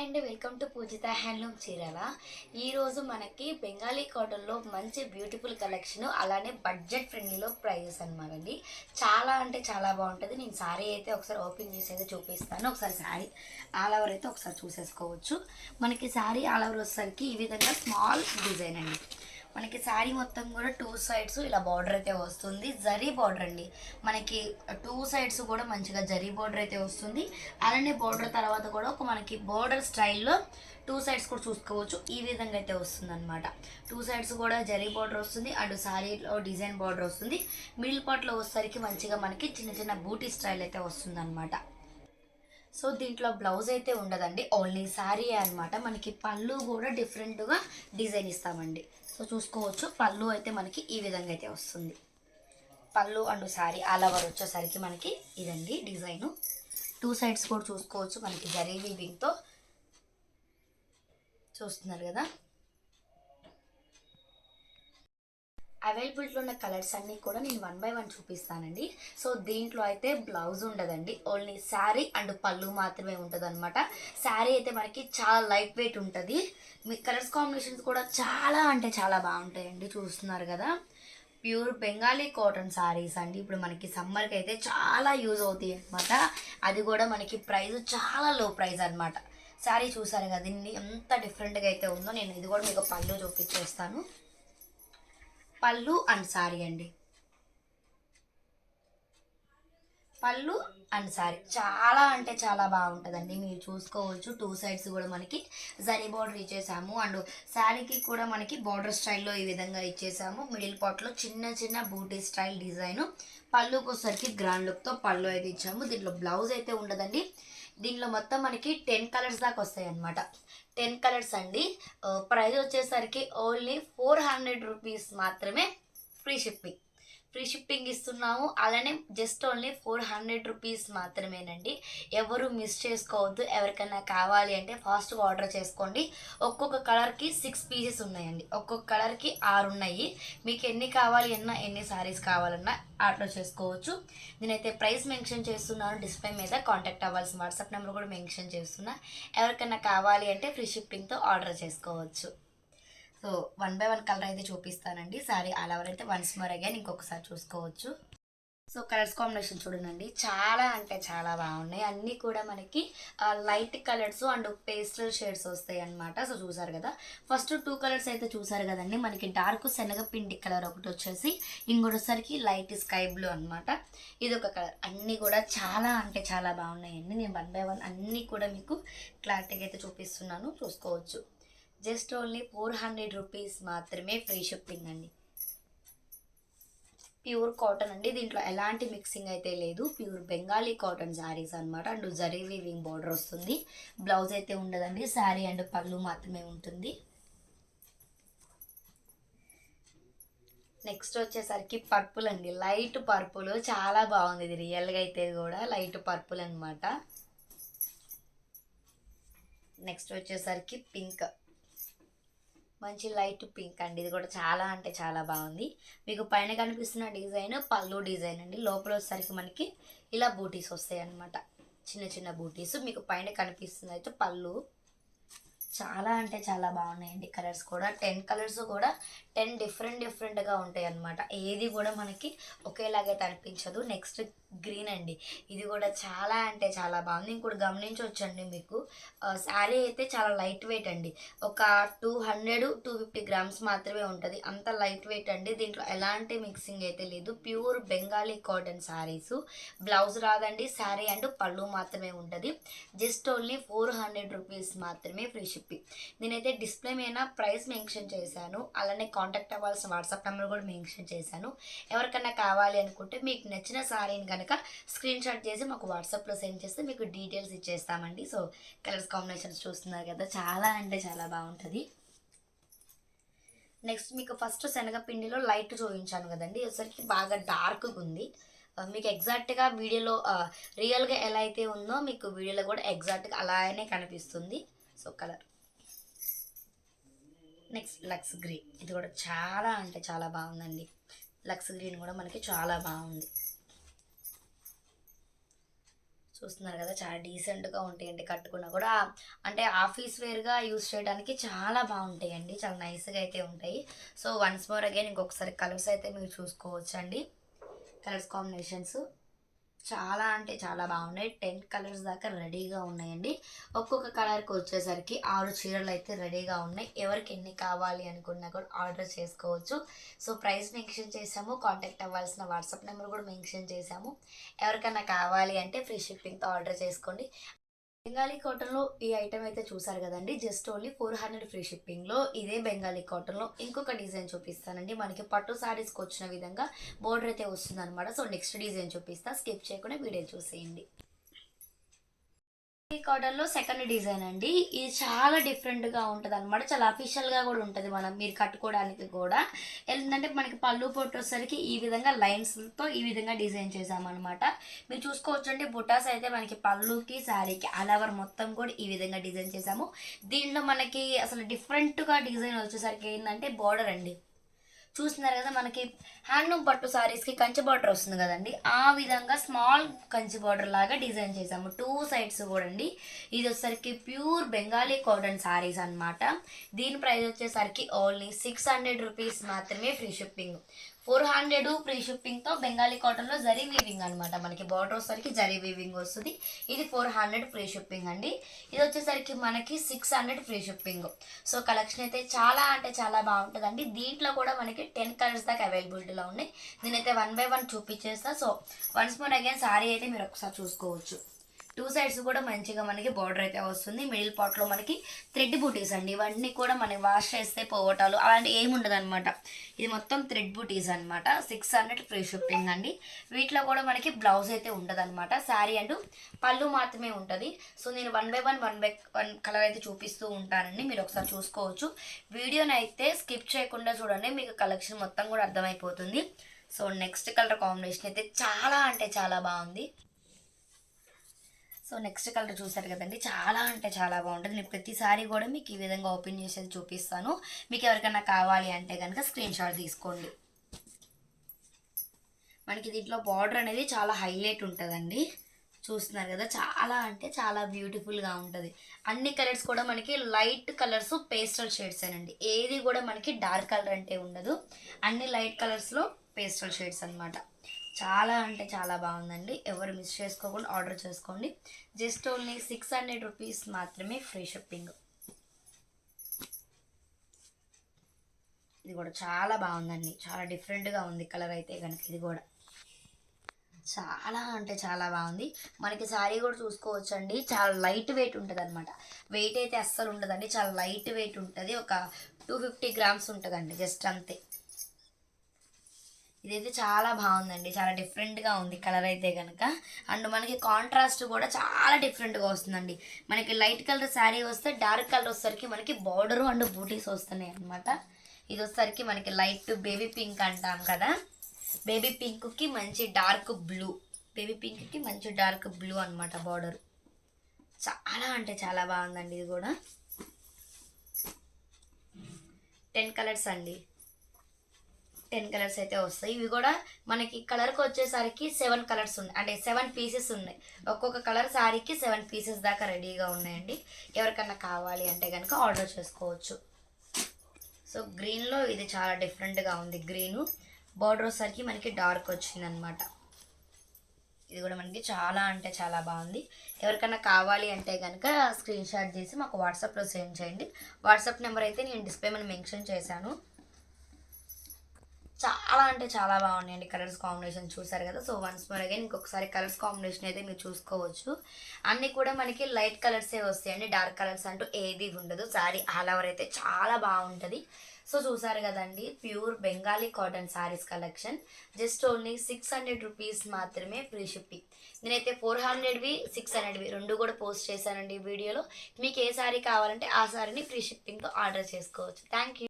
And welcome to Pujitha handloom చీరల. ఈరోజు మనకి బెంగాలీ కాటన్లో మంచి బ్యూటిఫుల్ కలెక్షన్ అలానే బడ్జెట్ ఫ్రెండ్లీలో ప్రైజెస్ అనమాట అండి. చాలా అంటే చాలా బాగుంటుంది. నేను సారీ అయితే ఒకసారి ఓపెన్ చేసి అయితే చూపిస్తాను. ఒకసారి శారీ ఆల్ ఓవర్ అయితే ఒకసారి చూసేసుకోవచ్చు. మనకి సారీ ఆల్ ఓవర్ వచ్చేసరికి ఈ విధంగా స్మాల్ డిజైన్ అండి. మనకి శారీ మొత్తం కూడా టూ సైడ్స్ ఇలా బార్డర్ అయితే వస్తుంది. జరీ బార్డర్ అండి. మనకి టూ సైడ్స్ కూడా మంచిగా జరీ బార్డర్ అయితే వస్తుంది. అలానే బార్డర్ తర్వాత కూడా ఒక మనకి బార్డర్ స్టైల్లో టూ సైడ్స్ కూడా చూసుకోవచ్చు. ఈ విధంగా అయితే వస్తుంది అనమాట టూ సైడ్స్ కూడా జరీ బార్డర్ వస్తుంది. అటు శారీలో డిజైన్ బార్డర్ వస్తుంది. మిడిల్ పార్ట్లో వచ్చేసరికి మంచిగా మనకి చిన్న చిన్న బూటీ స్టైల్ అయితే వస్తుంది అనమాట సో దీంట్లో బ్లౌజ్ అయితే ఉండదండి. ఓన్లీ శారీ అన్నమాట. మనకి పళ్ళు కూడా డిఫరెంట్గా డిజైన్ ఇస్తామండి. సో చూసుకోవచ్చు. పళ్ళు అయితే మనకి ఈ విధంగా అయితే వస్తుంది. పళ్ళు అండ్ సారీ ఆలవర్ వచ్చేసరికి మనకి ఇదండి డిజైను. టూ సైడ్స్ కూడా చూసుకోవచ్చు మనకి జరీ వీవింగ్తో చూస్తున్నారు కదా? అవైలబిలిటీలో ఉన్న కలర్స్ అన్నీ కూడా నేను వన్ బై వన్ చూపిస్తానండి. సో దీంట్లో అయితే బ్లౌజ్ ఉండదండి. ఓన్లీ శారీ అండ్ పళ్ళు మాత్రమే ఉంటుంది అనమాట శారీ అయితే మనకి చాలా లైట్ వెయిట్ ఉంటుంది. మీ కలర్స్ కాంబినేషన్స్ కూడా చాలా అంటే చాలా బాగుంటాయండి. చూస్తున్నారు కదా? ప్యూర్ బెంగాలీ కాటన్ సారీస్ అండి. ఇప్పుడు మనకి సమ్మర్కి అయితే చాలా యూజ్ అవుతాయి అనమాట అది కూడా మనకి ప్రైస్ చాలా లో ప్రైస్ అనమాట శారీ చూసారు కదా దీన్ని? ఎంత డిఫరెంట్గా అయితే ఉందో నేను ఇది కూడా మీకు పళ్ళు చూపించేస్తాను. పళ్ళు అండ్ సారీ అండి. పళ్ళు అండ్ సారీ. చాలా అంటే చాలా బాగుంటుందండి. మీరు చూసుకోవచ్చు. టూ సైడ్స్ కూడా మనకి జరీ బార్డర్ ఇచ్చేసాము. అండ్ శారీకి కూడా మనకి బార్డర్ స్టైల్లో ఈ విధంగా ఇచ్చేసాము. మిడిల్ పార్ట్లో చిన్న చిన్న బూటీ స్టైల్ డిజైన్. పళ్ళుకి వచ్చేసరికి గ్రాండ్ లుక్తో పళ్ళు అయితే ఇచ్చాము. దీంట్లో బ్లౌజ్ అయితే ఉండదండి. దీనిలో మొత్తం మనకి టెన్ కలర్స్ దాకా వస్తాయి అనమాట టెన్ కలర్స్ అండి. ప్రైస్ వచ్చేసరికి ఓన్లీ ఫోర్ హండ్రెడ్ రూపీస్ మాత్రమే ఫ్రీ షిప్పింగ్. ఫ్రీ షిప్పింగ్ ఇస్తున్నాము. అలానే just only four hundred rupees మాత్రమేనండి. ఎవరు మిస్ చేసుకోవద్దు. ఎవరికైనా కావాలి అంటే ఫాస్ట్గా ఆర్డర్ చేసుకోండి. ఒక్కొక్క కలర్కి సిక్స్ పీసెస్ ఉన్నాయండి. ఒక్కొక్క కలర్కి ఆరు ఉన్నాయి. మీకు ఎన్ని కావాలి అన్నా ఎన్ని సారీస్ కావాలన్నా ఆర్డర్ చేసుకోవచ్చు. నేనైతే ప్రైస్ మెన్షన్ చేస్తున్నాను. డిస్ప్లే మీద కాంటాక్ట్ అవ్వాల్సిన వాట్సాప్ నెంబర్ కూడా మెన్షన్ చేస్తున్నా. ఎవరికైనా కావాలి అంటే ఫ్రీ షిప్పింగ్తో ఆర్డర్ చేసుకోవచ్చు. So one by one colour అయితే చూపిస్తానండి. సారీ అలా అయితే వన్స్ మోర్ అగైన్ ఇంకొకసారి చూసుకోవచ్చు. సో కలర్స్ కాంబినేషన్ చూడండి చాలా అంటే చాలా బాగున్నాయి. అన్నీ కూడా మనకి light colours and pastel shades వస్తాయి అన్నమాట. సో చూసారు కదా? ఫస్ట్ టూ కలర్స్ అయితే చూసారు కదండి. మనకి డార్క్ శనగపిండి కలర్ ఒకటి వచ్చేసి ఇంకొకసారికి లైట్ స్కై బ్లూ అనమాట ఇది ఒక కలర్. అన్నీ కూడా చాలా అంటే చాలా బాగున్నాయండి. నేను వన్ బై వన్ అన్నీ కూడా మీకు క్లారిటీగా అయితే చూపిస్తున్నాను. చూసుకోవచ్చు. Just only four hundred rupees మాత్రమే ఫ్రీ షిప్పింగ్ అండి. ప్యూర్ కాటన్ అండి. దీంట్లో ఎలాంటి మిక్సింగ్ అయితే లేదు. ప్యూర్ బెంగాలీ కాటన్ శారీస్ అనమాట అండ్ జరీ వీవింగ్ బార్డర్ వస్తుంది. బ్లౌజ్ అయితే ఉండదండి. శారీ అండ్ పళ్ళు మాత్రమే ఉంటుంది. నెక్స్ట్ వచ్చేసరికి పర్పుల్ అండి. Light purple. చాలా బాగుంది ఇది. రియల్గా అయితే కూడా లైట్ పర్పుల్ అనమాట నెక్స్ట్ వచ్చేసరికి పింక్. మంచి లైట్ పింక్ అండి. ఇది కూడా చాలా అంటే చాలా బాగుంది. మీకు పైన కనిపిస్తున్న డిజైన్ పళ్ళు డిజైన్ అండి. లోపల వచ్చేసరికి మనకి ఇలా బూటీస్ వస్తాయి అనమాట చిన్న చిన్న బూటీస్. మీకు పైన కనిపిస్తుంది అయితే పళ్ళు. చాలా అంటే చాలా బాగున్నాయండి కలర్స్ కూడా. టెన్ కలర్స్ కూడా టెన్ డిఫరెంట్ డిఫరెంట్గా ఉంటాయి అన్నమాట. ఏది కూడా మనకి ఒకేలాగైతే అనిపించదు నెక్స్ట్ గ్రీన్ అండి. ఇది కూడా చాలా అంటే చాలా బాగుంది. ఇంకోటి గమనించవచ్చండి మీకు. శారీ అయితే చాలా లైట్ వెయిట్ అండి. ఒక two hundred two fifty grams మాత్రమే ఉంటుంది. అంత లైట్ వెయిట్ అండి. దీంట్లో ఎలాంటి మిక్సింగ్ అయితే లేదు. Pure Bengali cotton saris. Blouse రాదండి. శారీ అండ్ పళ్ళు మాత్రమే ఉంటుంది. Just only four hundred rupees మాత్రమే ఫ్రీ చెప్పి. నేనైతే డిస్ప్లే మీద ప్రైస్ మెన్షన్ చేశాను. అలానే కాంటాక్ట్ అవ్వాల్సిన వాట్సాప్ నెంబర్ కూడా మెన్షన్ చేశాను. ఎవరికైనా కావాలి అనుకుంటే మీకు నచ్చిన సారీని కనుక స్క్రీన్ షాట్ చేసి మాకు వాట్సాప్లో సెండ్ చేస్తే మీకు డీటెయిల్స్ ఇచ్చేస్తామండి. సో కలర్స్ కాంబినేషన్స్ చూస్తున్నారు కదా చాలా అంటే చాలా బాగుంటుంది. నెక్స్ట్ మీకు ఫస్ట్ శనగపిండిలో లైట్ చూపించాను కదండి. వచ్చరికి బాగా డార్క్గా ఉంది. మీకు ఎగ్జాక్ట్గా వీడియోలో రియల్గా ఎలా అయితే ఉందో మీకు వీడియోలో కూడా ఎగ్జాక్ట్గా అలానే కనిపిస్తుంది. So colour. నెక్స్ట్ లక్స్ గ్రీన్. ఇది కూడా చాలా అంటే చాలా బాగుందండి. లక్స్ గ్రీన్ కూడా మనకి చాలా బాగుంది. చూస్తున్నారు కదా చాలా డీసెంట్గా ఉంటాయండి. కట్టుకున్నా కూడా అంటే ఆఫీస్ వేర్గా యూస్ చేయడానికి చాలా బాగుంటాయండి. చాలా నైస్గా అయితే ఉంటాయి. సో వన్స్ మోర్ అగైన్ ఇంకొకసారి కలర్స్ అయితే మీరు చూసుకోవచ్చండి. Colours combinations. చాలా అంటే చాలా బాగున్నాయి. టెన్ కలర్స్ దాకా రెడీగా ఉన్నాయండి. ఒక్కొక్క కలర్కి వచ్చేసరికి ఆరు చీరలు అయితే రెడీగా ఉన్నాయి. ఎవరికి ఎన్ని కావాలి అనుకున్నా కూడా ఆర్డర్ చేసుకోవచ్చు. సో ప్రైస్ మెన్షన్ చేసాము కాంటాక్ట్ అవ్వాల్సిన వాట్సాప్ నెంబర్ కూడా మెన్షన్ చేసాము ఎవరికైనా కావాలి అంటే ఫ్రీ షిప్పింగ్తో ఆర్డర్ చేసుకోండి. బెంగాలీ కాటన్లో ఈ ఐటమ్ అయితే చూసారు కదండి just only four hundred free షిప్పింగ్లో. ఇదే బెంగాలీ కాటన్లో ఇంకొక డిజైన్ చూపిస్తానండి. మనకి పట్టు శారీస్కి వచ్చిన విధంగా బోర్డర్ అయితే వస్తుంది అనమాట సో నెక్స్ట్ డిజైన్ చూపిస్తా. స్కిప్ చేయకుండా వీడియో చూసేయండి. ఈ కాటన్లో సెకండ్ డిజైన్ అండి. ఇది చాలా డిఫరెంట్గా ఉంటుంది అనమాట చాలా అఫీషియల్గా కూడా ఉంటుంది మనం మీరు కట్టుకోవడానికి కూడా. ఏంటంటే మనకి పళ్ళు పొట్టు వచ్చేసరికి ఈ విధంగా లైన్స్తో ఈ విధంగా డిజైన్ చేసామన్నమాట మీరు చూసుకోవచ్చు అండి బుటాస్ అయితే మనకి పళ్ళుకి శారీకి అలవర్ మొత్తం కూడా ఈ విధంగా డిజైన్ చేసాము దీనిలో మనకి అసలు డిఫరెంట్గా డిజైన్ వచ్చేసరికి ఏంటంటే బార్డర్ అండి. చూస్తున్నారు కదా మనకి హ్యాండ్లూమ్ పట్టు శారీస్కి కంచి బార్డర్ వస్తుంది కదండి. ఆ విధంగా స్మాల్ కంచి బార్డర్ లాగా డిజైన్ చేసాము టూ సైడ్స్ కూడా అండి. ఇది వచ్చేసరికి ప్యూర్ బెంగాలీ కాటన్ శారీస్ అన్నమాట. దీని ప్రైస్ వచ్చేసరికి ఓన్లీ సిక్స్ హండ్రెడ్ రూపీస్ మాత్రమే free shipping. Four hundred free షిప్పింగ్తో Bengali కాటన్లో జరీ వీవింగ్ అనమాట మనకి బార్డర్ వచ్చేసరికి జరీ వీవింగ్ వస్తుంది. ఇది ఫోర్ హండ్రెడ్ ఫ్రీ షిప్పింగ్ అండి. ఇది వచ్చేసరికి మనకి six hundred free shipping. So collection అయితే చాలా అంటే చాలా బాగుంటుందండి. దీంట్లో కూడా మనకి టెన్ కలర్స్ దాకా అవైలబిలిటీలో ఉన్నాయి. నేనైతే one by one చూపించేస్తా. So once more again sari అయితే మీరు ఒకసారి చూసుకోవచ్చు. టూ సైడ్స్ కూడా మంచిగా మనకి బార్డర్ అయితే వస్తుంది. మిడిల్ పార్ట్లో మనకి థ్రెడ్ బూటీస్ అండి. ఇవన్నీ కూడా మనకి వాష్ చేస్తే పోవటాలు అలాంటి ఏమి ఉండదు అనమాట ఇది మొత్తం థ్రెడ్ బూటీస్ అనమాట సిక్స్ హండ్రెడ్ ఫ్రీ షిప్పింగ్ అండి. వీటిలో కూడా మనకి బ్లౌజ్ అయితే ఉండదు అనమాట శారీ అండ్ పళ్ళు మాత్రమే ఉంటుంది. సో నేను one by one one by one colour అయితే చూపిస్తూ ఉంటానండి. మీరు ఒకసారి చూసుకోవచ్చు. వీడియోని అయితే స్కిప్ చేయకుండా చూడండి. మీకు కలెక్షన్ మొత్తం కూడా అర్థమైపోతుంది. సో నెక్స్ట్ కలర్ కాంబినేషన్ అయితే చాలా అంటే చాలా బాగుంది. సో నెక్స్ట్ కలర్ చూసారు కదండి. చాలా అంటే చాలా బాగుంటుంది. నేను ప్రతిసారి కూడా మీకు ఈ విధంగా ఓపెన్ చేసేది చూపిస్తాను. మీకు ఎవరికైనా కావాలి అంటే కనుక స్క్రీన్ షాట్ తీసుకోండి. మనకి దీంట్లో బార్డర్ అనేది చాలా హైలైట్ ఉంటుందండి. చూస్తున్నారు కదా చాలా అంటే చాలా బ్యూటిఫుల్గా ఉంటుంది. అన్ని కలర్స్ కూడా మనకి లైట్ కలర్స్ పేస్టల్ షేడ్స్ అండి ఏది కూడా మనకి డార్క్ కలర్ అంటే ఉండదు. అన్ని లైట్ కలర్స్లో పేస్టల్ షేడ్స్ అనమాట చాలా అంటే చాలా బాగుందండి. ఎవరు మిస్ చేసుకోకుండా ఆర్డర్ చేసుకోండి. Just only six hundred rupees మాత్రమే ఫ్రీ షిప్పింగ్ ఇది కూడా చాలా బాగుందండి. చాలా డిఫరెంట్గా ఉంది కలర్ అయితే కనుక ఇది కూడా. చాలా అంటే చాలా బాగుంది. మనకి శారీ కూడా చూసుకోవచ్చు అండి చాలా లైట్ వెయిట్ ఉంటుంది అనమాట వెయిట్ అయితే అస్సలు ఉండదండి. చాలా లైట్ వెయిట్ ఉంటుంది. ఒక టూ ఫిఫ్టీ గ్రామ్స్ ఉంటుందండి. జస్ట్ అంతే. ఇదైతే చాలా బాగుందండి. చాలా డిఫరెంట్గా ఉంది కలర్ అయితే కనుక అండ్ మనకి కాంట్రాస్ట్ కూడా చాలా డిఫరెంట్గా వస్తుందండి. మనకి లైట్ కలర్ శారీ వస్తే డార్క్ కలర్ వచ్చేసరికి మనకి బార్డరు అండ్ బూటీస్ వస్తున్నాయి అనమాట ఇది వచ్చేసరికి మనకి లైట్ బేబీ పింక్ అంటాం కదా. బేబీ పింక్కి మంచి డార్క్ బ్లూ. బేబీ పింక్కి మంచి డార్క్ బ్లూ అనమాట బార్డర్. చాలా అంటే చాలా బాగుందండి ఇది కూడా. టెన్ కలర్స్ అండి. టెన్ కలర్స్ అయితే వస్తాయి. ఇవి కూడా మనకి కలర్కి వచ్చేసరికి సెవెన్ కలర్స్ ఉన్నాయి. అంటే సెవెన్ పీసెస్ ఉన్నాయి. ఒక్కొక్క కలర్ శారీకి సెవెన్ పీసెస్ దాకా రెడీగా ఉన్నాయండి. ఎవరికన్నా కావాలి అంటే కనుక ఆర్డర్ చేసుకోవచ్చు. సో గ్రీన్లో ఇది చాలా డిఫరెంట్గా ఉంది. గ్రీను బార్డర్ వచ్చేసరికి మనకి డార్క్ వచ్చిందనమాట. ఇది కూడా మనకి చాలా అంటే చాలా బాగుంది. ఎవరికైనా కావాలి అంటే కనుక స్క్రీన్ షాట్ చేసి మాకు వాట్సాప్లో సెండ్ చేయండి. వాట్సాప్ నెంబర్ అయితే నేను డిస్ప్లే మనం మెన్షన్ చేశాను. చాలా అంటే చాలా బాగున్నాయండి కలర్స్ కాంబినేషన్ చూసారు కదా. సో వన్స్ మోర్ అగైన్ ఇంకొకసారి కలర్స్ కాంబినేషన్ అయితే మీరు చూసుకోవచ్చు. అన్నీ కూడా మనకి లైట్ కలర్సే వస్తాయండి. డార్క్ కలర్స్ అంటూ ఏది ఉండదు. సారీ ఆల్ ఓవర్ అయితే చాలా బాగుంటుంది. సో చూసారు కదండి pure Bengali cotton saris collection. Just only six hundred rupees మాత్రమే ఫ్రీ షిప్పింగ్. నేనైతే ఫోర్ హండ్రెడ్వి సిక్స్ హండ్రెడ్వి రెండు కూడా పోస్ట్ చేశానండి ఈ వీడియోలో. మీకు ఏ శారీ కావాలంటే ఆ శారీని ఫ్రీ షిప్పింగ్తో ఆర్డర్ చేసుకోవచ్చు. Thank you.